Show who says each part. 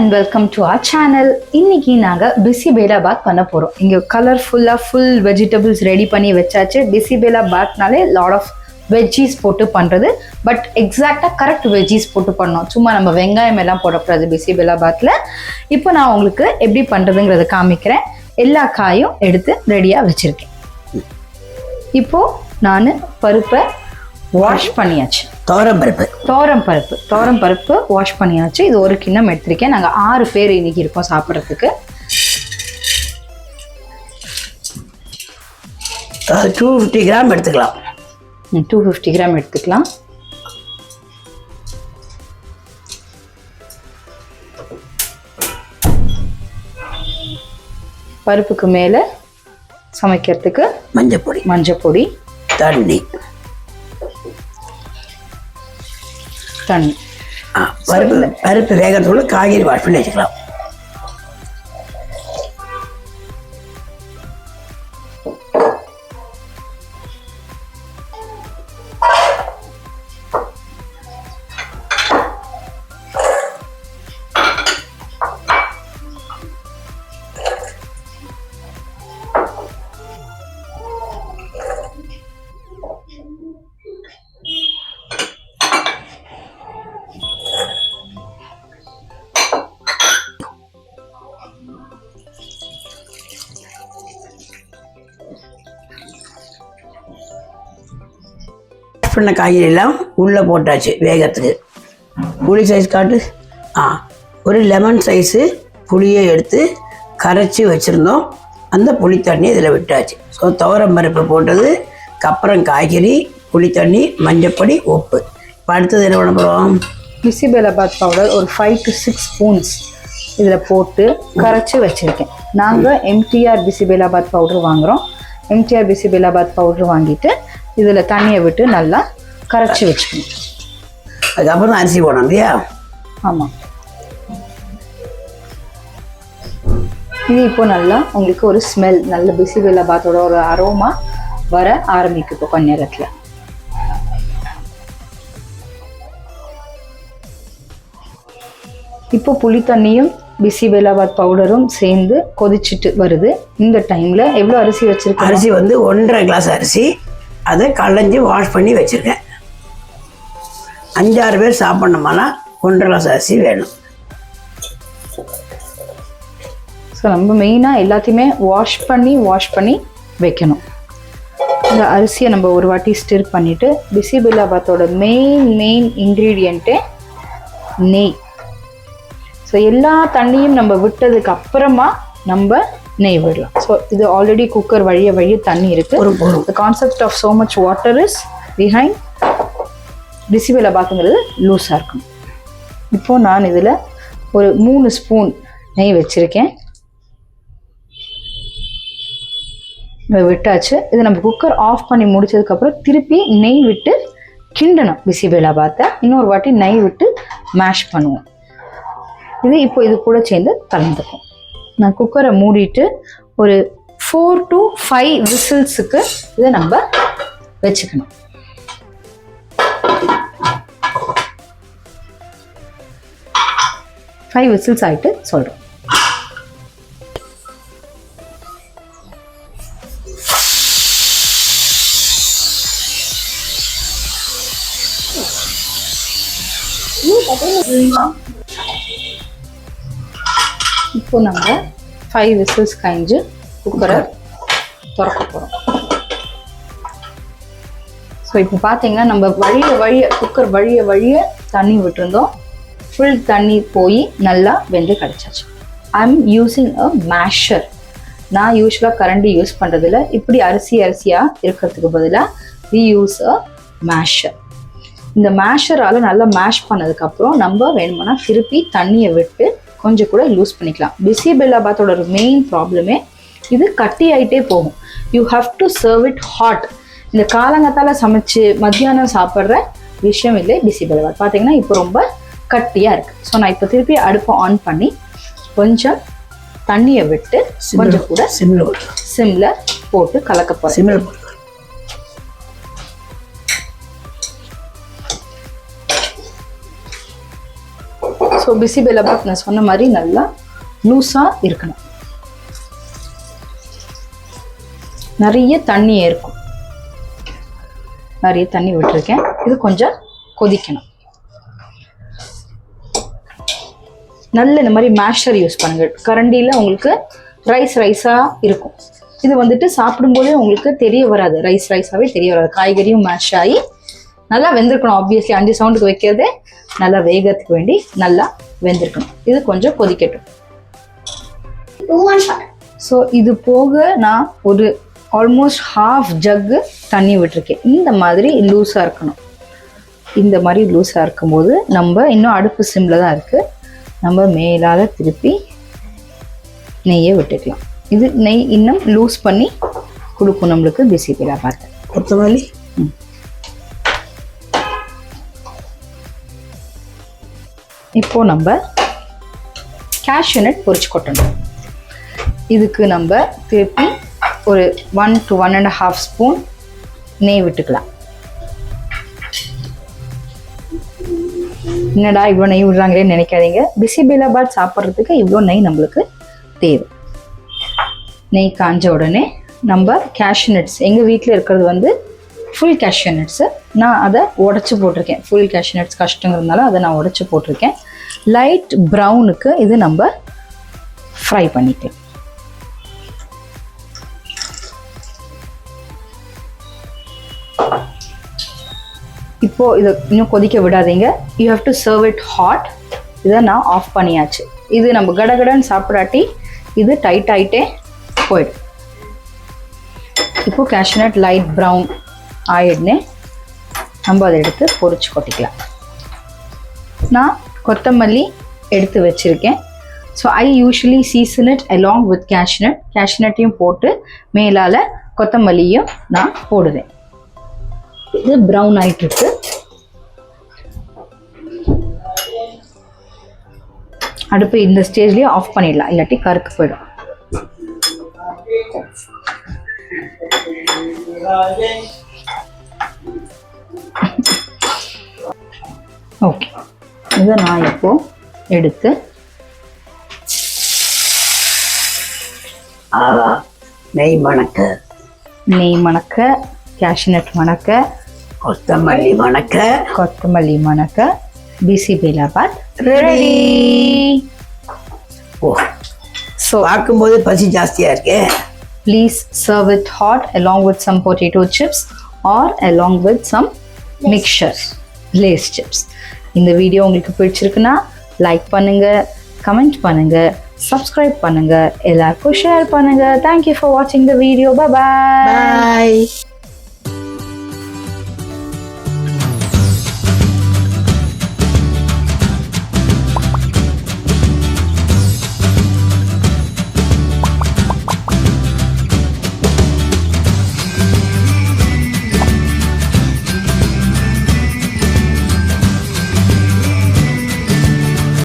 Speaker 1: And welcome to our channel இன்னைக்கு நாங்கள் PC Bela பாத் பண்ண போகிறோம் இங்கே கலர்ஃபுல்லாக ஃபுல் வெஜிடபிள்ஸ் ரெடி பண்ணி வச்சாச்சு. பிசி பேலா பாத்னாலே லாட் ஆஃப் வெஜ்ஜீஸ் போட்டு பண்ணுறது பட் எக்ஸாக்டாக கரெக்ட் வெஜ்ஜீஸ் போட்டு பண்ணோம். சும்மா நம்ம வெங்காயம் எல்லாம் போடக்கூடாது பிசி பேலா பாத்தில் இப்போ நான் உங்களுக்கு எப்படி பண்ணுறதுங்கிறத காமிக்கிறேன். எல்லா காயும் எடுத்து ரெடியாக வச்சுருக்கேன். இப்போது நான் பருப்பை வாஷ் பண்ணியாச்சு.
Speaker 2: துவரம் பருப்பு.
Speaker 1: தோரம் பருப்பு. தோரம் பருப்பு வாஷ் பண்ணியாச்சு. இது ஒரு கிண்ணம் எடுத்திருக்கேன். நாங்கள் ஆறு பேர் இன்னைக்கு இருக்கோம் சாப்பிட்றதுக்கு.
Speaker 2: டூ ஃபிஃப்டி கிராம் எடுத்துக்கலாம்.
Speaker 1: டூ ஃபிஃப்டி கிராம் எடுத்துக்கலாம். பருப்புக்கு மேலே சமைக்கிறதுக்கு
Speaker 2: மஞ்சள் பொடி
Speaker 1: மஞ்சள் பொடி
Speaker 2: தண்ணி.
Speaker 1: தண்ணி.
Speaker 2: ஆ, பருப்பு பருப்பு வேகத்துக்குள்ள காய்கறி வாஷ் பண்ணி வச்சுக்கலாம். வாஷ் பண்ண காய்கறி எல்லாம் உள்ளே போட்டாச்சு வேகத்துக்கு. புளி சைஸ் காட்டு. ஆ ஒரு லெமன் சைஸு புளியை எடுத்து கரைச்சி வச்சுருந்தோம். அந்த புளி தண்ணி இதில் விட்டாச்சு. ஸோ துவரம் பருப்பு போட்டது அப்புறம் காய்கறி புளி தண்ணி மஞ்சப்பொடி உப்பு. இப்போ அடுத்தது என்ன பண்ண போகிறோம்
Speaker 1: பவுடர் ஒரு ஃபைவ் டு சிக்ஸ் ஸ்பூன்ஸ் இதில் போட்டு கரைச்சி வச்சுருக்கேன். நாங்கள் எம்டிஆர் பிசிபெலாபாத் பவுடர் வாங்குகிறோம் எம்டிஆர் பிசிபெலாபாத் பவுடர் வாங்கிட்டு இதில் தண்ணியை விட்டு நல்லா கரைச்சி வச்சுக்கணும்.
Speaker 2: அதுக்கப்புறம் அரிசி போடணும் இல்லையா?
Speaker 1: ஆமாம் இது இப்போ நல்லா உங்களுக்கு ஒரு ஸ்மெல் நல்ல பிசிபெலாபாத்தோட ஒரு அரோமா வர ஆரம்பிக்கும் இப்போ கொஞ்ச நேரத்தில். இப்போ புளி தண்ணியும் பிசிபெலாபாத் பவுடரும் சேர்ந்து கொதிச்சிட்டு வருது. இந்த டைம்ல எவ்வளோ அரிசி வச்சிருக்கோம்?
Speaker 2: அரிசி வந்து ஒன்றரை கிளாஸ் அரிசி. அதை களைஞ்சி வாஷ் பண்ணி வச்சுருக்கேன். அஞ்சாறு பேர் சாப்பிட்ணுமானா ஒன்றரை கிளாஸ் அரிசி வேணும்.
Speaker 1: ஸோ நம்ம மெயினாக எல்லாத்தையுமே வாஷ் பண்ணி வாஷ் பண்ணி வைக்கணும். இந்த அரிசியை நம்ம ஒரு வாட்டி ஸ்டிர் பண்ணிவிட்டு பிசிபில்லாபாத்தோட மெயின் மெயின் இன்க்ரீடியண்ட்டே நெய். ஸோ எல்லா தண்ணியும் நம்ம விட்டதுக்கு அப்புறமா நம்ம நெய் விடலாம். ஸோ இது ஆல்ரெடி குக்கர் வழிய வழிய தண்ணி இருக்குது the concept of so much water is behind பிசிபில்லாபாத்துங்கிறது லூஸாக இருக்கணும் இப்போது நான் இதில் ஒரு மூணு ஸ்பூன் நெய் வச்சுருக்கேன். இதை விட்டாச்சு. இது நம்ம குக்கர் ஆஃப் பண்ணி முடிச்சதுக்கப்புறம் திருப்பி நெய் விட்டு கிண்டணும் பிசிபேலா பாத்தை இன்னொரு வாட்டி நெய் விட்டு மேஷ் பண்ணுவோம். இது இப்போ இது கூட சேர்ந்து கலந்துக்கும். நான் குக்கரை மூடிட்டு ஒரு ஃபோர் டு ஃபைவ் விசில்ஸுக்கு இதை நம்ம வச்சுக்கணும். ஃபைவ் விசில்ஸ் ஆகிட்டு சொல்கிறோம் இப்போ நம்ம ஃபைவ் விசில்ஸ் கழிஞ்சு குக்கரை திறக்க போகிறோம் ஸோ இப்போ பார்த்தீங்கன்னா நம்ம வழிய வழிய குக்கர் வழிய வழிய தண்ணி விட்டுருந்தோம். ஃபுல் தண்ணி போய் நல்லா வெந்து கிடச்சாச்சு. I am using a measure நான் யூஸ்வலாக கரண்டி யூஸ் பண்ணுறதில்ல இப்படி அரிசி அரிசியாக இருக்கிறதுக்கு பதிலாக வி யூஸ் அ மேஷர் இந்த மேஷரால் நல்லா மேஷ் பண்ணதுக்கப்புறம் நம்ம வேணுமானா திருப்பி தண்ணியை விட்டு கொஞ்சம் கூட லூஸ் பண்ணிக்கலாம். பிசி பெல்லாபாத்தோட மெயின் ப்ராப்ளமே இது கட்டி ஆயிட்டே போகும். You have to serve it hot இந்த காலங்கத்தால் சமைச்சு மத்தியானம் சாப்பிட்ற விஷயம் இல்லை பிசி பெல்லாபாத் பார்த்தீங்கன்னா இப்போ ரொம்ப கட்டியாக இருக்குது ஸோ நான் இப்போ திருப்பி அடுப்பை ஆன் பண்ணி கொஞ்சம் தண்ணியை விட்டு கொஞ்சம் கூட
Speaker 2: சிம்மில் போட்டு
Speaker 1: சிம்ல போட்டு கலக்க போகிறேன் ஸோ பிசி பேலபாக் நான் சொன்ன மாதிரி நல்லா லூஸாக இருக்கணும். நிறைய தண்ணி இருக்கும் நிறைய தண்ணி விட்டுருக்கேன். இது கொஞ்சம் கொதிக்கணும். நல்ல இந்த மாதிரி மேஷர் யூஸ் பண்ணுங்கள் கரண்டியில் உங்களுக்கு ரைஸ் ரைஸாக இருக்கும். இது வந்துட்டு சாப்பிடும்போதே உங்களுக்கு தெரிய வராது. ரைஸ் ரைஸாகவே தெரிய வராது. காய்கறியும் மேஷ் ஆகி நல்லா வெந்திருக்கணும் ஆப்வியஸ்லி அஞ்சு சவுண்டுக்கு வைக்கிறதே நல்லா வேகத்துக்கு வேண்டி நல்லா வெந்திருக்கணும். இது கொஞ்சம் கொதிக்கட்டும். ஸோ இது போக நான் ஒரு ஆல்மோஸ்ட் ஹாஃப் ஜக்கு தண்ணி விட்டுருக்கேன். இந்த மாதிரி லூஸாக இருக்கணும். இந்த மாதிரி லூஸாக இருக்கும்போது நம்ம இன்னும் அடுப்பு சிம்மில் தான் இருக்குது நம்ம மேலால் திருப்பி நெய்யை விட்டுக்கலாம். இது நெய் இன்னும் லூஸ் பண்ணி கொடுக்கும் நம்மளுக்கு பிசி பிலா பார்த்து.
Speaker 2: கொத்தமல்லி
Speaker 1: இப்போ நம்ம cashew nut பொறிச்சு கொட்டணும். இதுக்கு நம்ம திருப்பி ஒரு one to one and half spoon நெய் விட்டுக்கலாம். என்னடா இவ்வளோ நெய் விடுறாங்களேன்னு நினைக்காதீங்க. பிசிபேலாபாத் சாப்பிட்றதுக்கு இவ்வளோ நெய் நம்மளுக்கு தேவை. நெய் காஞ்ச உடனே நம்ம கேஷ்யூ நட்ஸ் எங்கள் வீட்டில் இருக்கிறது வந்து ஃபுல் கேஷ்யூ நட்ஸு நான் அதை உடச்சி போட்டிருக்கேன். ஃபுல் கேஷ்யூ நட்ஸ் கஷ்டங்கிறதுனால அதை நான் உடச்சி போட்டிருக்கேன். லைட் ப்ரௌனுக்கு இது நம்ம ஃப்ரை பண்ணிக்கலாம். இப்போது இதை இன்னும் கொதிக்க விடாதீங்க. You have to serve it hot இதை நான் ஆஃப் பண்ணியாச்சு. இது நம்ம கடகடன்னு சாப்பிடாட்டி இது டைட் ஆகிட்டே போயிடும். இப்போ கேஷ்நட் லைட் ப்ரௌன் ஆயிடுனே நம்ம அதை எடுத்து பொறிச்சு கொட்டிக்கலாம். நான் கொத்தமல்லி எடுத்து வச்சுருக்கேன். So I usually season it along with cashnut கேஷ்நட்டையும் போட்டு மேலால் கொத்தமல்லியும் நான் போடுவேன். இது ப்ரௌன் ஆகிட்டுருக்கு அடுப்பு இந்த ஸ்டேஜ்லேயே ஆஃப் பண்ணிடலாம். இல்லாட்டி கருக்கு போயிடும். ஓகே. இதை நான் இப்போ எடுத்து
Speaker 2: ஆகா நெய் மணக்க.
Speaker 1: நெய் மணக்க கேஷ்நட் மணக்க
Speaker 2: கொத்தமல்லி மணக்க.
Speaker 1: கொத்தமல்லி மணக்க bisi belebath ready
Speaker 2: oh
Speaker 1: so
Speaker 2: பார்க்கும்போது பசி ஜாஸ்தியாக இருக்கே.
Speaker 1: please serve it hot along with some potato chips or along with some mixture. Lay's chips இந்த வீடியோ உங்களுக்கு பிடிச்சிருக்குன்னா லைக் பண்ணுங்க கமெண்ட் பண்ணுங்க சப்ஸ்கிரைப் பண்ணுங்க எல்லாருக்கும் ஷேர் பண்ணுங்க. தேங்க்யூ ஃபார் வாட்சிங் த வீடியோ
Speaker 2: பாய்